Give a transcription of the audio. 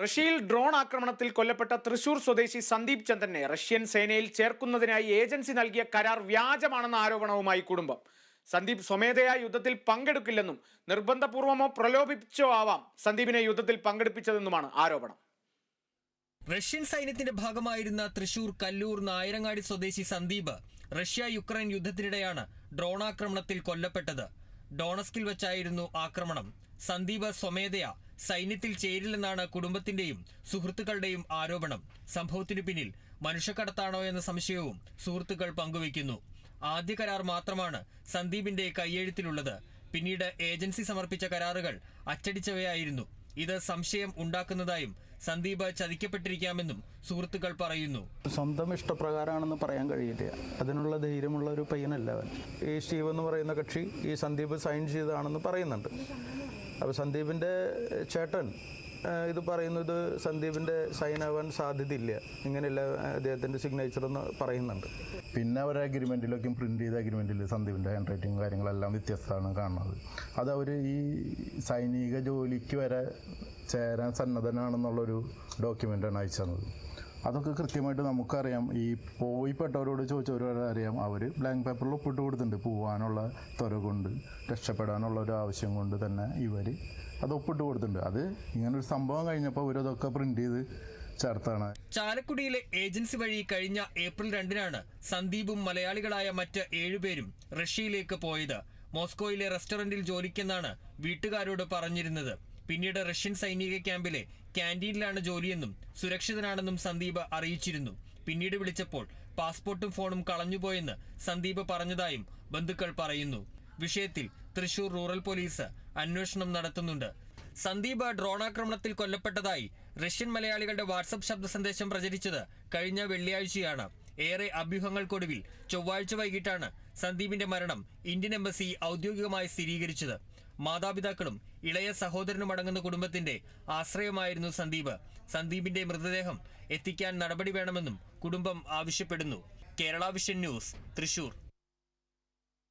റഷ്യയിൽ ഡ്രോൺ ആക്രമണത്തിൽ കൊല്ലപ്പെട്ട തൃശൂർ സ്വദേശി സന്ദീപ് ചന്ദ്രനെ റഷ്യൻ സേനയിൽ ചേർക്കുന്നതിനായി ഏജൻസി നൽകിയ കരാർ വ്യാജമാണെന്ന ആരോപണവുമായി കുടുംബം. സന്ദീപ് സ്വമേധയാ യുദ്ധത്തിൽ പങ്കെടുക്കില്ലെന്നും നിർബന്ധപൂർവമോ പ്രലോഭിപ്പിച്ചോ ആവാം സന്ദീപിനെ യുദ്ധത്തിൽ പങ്കെടുപ്പിച്ചതെന്നുമാണ് ആരോപണം. റഷ്യൻ സൈന്യത്തിന്റെ ഭാഗമായിരുന്ന തൃശൂർ കല്ലൂർ നായരങ്ങാടി സ്വദേശി സന്ദീപ് റഷ്യ യുക്രൈൻ യുദ്ധത്തിനിടെയാണ് ഡ്രോണാക്രമണത്തിൽ കൊല്ലപ്പെട്ടത്. ഡോണസ്കിൽ വെച്ചായിരുന്നു ആക്രമണം. സന്ദീപ് സ്വമേധയാ സൈന്യത്തിൽ ചേരില്ലെന്നാണ് കുടുംബത്തിന്റെയും സുഹൃത്തുക്കളുടെയും ആരോപണം. സംഭവത്തിനു പിന്നിൽ മനുഷ്യക്കടത്താണോ എന്ന സംശയവും സുഹൃത്തുക്കൾ പങ്കുവയ്ക്കുന്നു. ആദ്യ കരാർ മാത്രമാണ് സന്ദീപിന്റെ കയ്യെഴുത്തിലുള്ളത് പിന്നീട് ഏജൻസി സമർപ്പിച്ച കരാറുകൾ അച്ചടിച്ചവയായിരുന്നു. ഇത് സംശയം ഉണ്ടാക്കുന്നതായും സന്ദീപ് ചതിക്കപ്പെട്ടിരിക്കാമെന്നും സുഹൃത്തുക്കൾ പറയുന്നു. സ്വന്തം ഇഷ്ടപ്രകാരമാണെന്ന് പറയാൻ കഴിയില്ല. അതിനുള്ള ധൈര്യമുള്ള ഒരു പയ്യനല്ല അവൻ. ഈ സ്റ്റീവ് എന്ന് പറയുന്ന കക്ഷി ഈ സന്ദീപ് സൈൻ ചെയ്തതാണെന്ന് പറയുന്നുണ്ട്. അപ്പോൾ സന്ദീപിന്റെ ചേട്ടൻ ഇത് പറയുന്നത് സന്ദീപിന്റെ സൈൻ ആവാൻ സാധ്യതയില്ല. ഇങ്ങനെയല്ല അദ്ദേഹത്തിന്റെ സിഗ്നേച്ചർ എന്ന് പറയുന്നുണ്ട്. പിന്നെ അവർ അഗ്രിമെന്റിലൊക്കെ പ്രിന്റ് ചെയ്ത അഗ്രിമെന്റിൽ സന്ദീപിന്റെ ഹാൻഡ് റൈറ്റിംഗ് കാര്യങ്ങളെല്ലാം വ്യത്യസ്തമാണ് കാണുന്നത്. അത് അവർ ഈ സൈനിക ജോലിക്ക് വരെ ചേരാൻ സന്നദ്ധനാണെന്നുള്ളൊരു ഡോക്യുമെന്റാണ് അയച്ചു തന്നത് അതൊക്കെ കൃത്യമായിട്ട് നമുക്കറിയാം. ഈ പോയിപ്പെട്ടവരോട് ചോദിച്ചവരോട് അറിയാം. അവർ ബ്ലാങ്ക് പേപ്പറിൽ ഒപ്പിട്ട് കൊടുത്തിട്ടുണ്ട്. പോവാനുള്ള ത്വര കൊണ്ട് രക്ഷപ്പെടാനുള്ള ഒരു ആവശ്യം കൊണ്ട് തന്നെ ഇവർ അത് ഒപ്പിട്ട് കൊടുത്തിട്ടുണ്ട്. അത് ഇങ്ങനൊരു സംഭവം കഴിഞ്ഞപ്പോൾ അവരതൊക്കെ പ്രിന്റ് ചെയ്ത് ചേർത്താണ്. ചാലക്കുടിയിലെ ഏജൻസി വഴി കഴിഞ്ഞ ഏപ്രിൽ രണ്ടിനാണ് സന്ദീപും മലയാളികളായ മറ്റ് ഏഴുപേരും റഷ്യയിലേക്ക് പോയത്. മോസ്കോയിലെ റെസ്റ്റോറന്റിൽ ജോലിക്കെന്നാണ് വീട്ടുകാരോട് പറഞ്ഞിരുന്നത്. പിന്നീട് റഷ്യൻ സൈനിക ക്യാമ്പിലെ ക്യാന്റീനിലാണ് ജോലിയെന്നും സുരക്ഷിതനാണെന്നും സന്ദീപ് അറിയിച്ചിരുന്നു. പിന്നീട് വിളിച്ചപ്പോൾ പാസ്പോർട്ടും ഫോണും കളഞ്ഞുപോയെന്ന് സന്ദീപ് പറഞ്ഞതായും ബന്ധുക്കൾ പറയുന്നു. വിഷയത്തിൽ തൃശൂർ റൂറൽ പോലീസ് അന്വേഷണം നടത്തുന്നുണ്ട്. സന്ദീപ് ഡ്രോണാക്രമണത്തിൽ കൊല്ലപ്പെട്ടതായി റഷ്യൻ മലയാളികളുടെ വാട്സപ്പ് ശബ്ദ സന്ദേശം പ്രചരിച്ചത് കഴിഞ്ഞ വെള്ളിയാഴ്ചയാണ്. ഏറെ അഭ്യൂഹങ്ങൾക്കൊടുവിൽ ചൊവ്വാഴ്ച വൈകിട്ടാണ് സന്ദീപിന്റെ മരണം ഇന്ത്യൻ എംബസി ഔദ്യോഗികമായി സ്ഥിരീകരിച്ചത്. മാതാപിതാക്കളും ഇളയ സഹോദരനും അടങ്ങുന്ന കുടുംബത്തിന്റെ ആശ്രയമായിരുന്നു സന്ദീപ്. സന്ദീപിന്റെ മൃതദേഹം എത്തിക്കാൻ നടപടി വേണമെന്നും കുടുംബം ആവശ്യപ്പെടുന്നു. Kerala vision news Thrissur.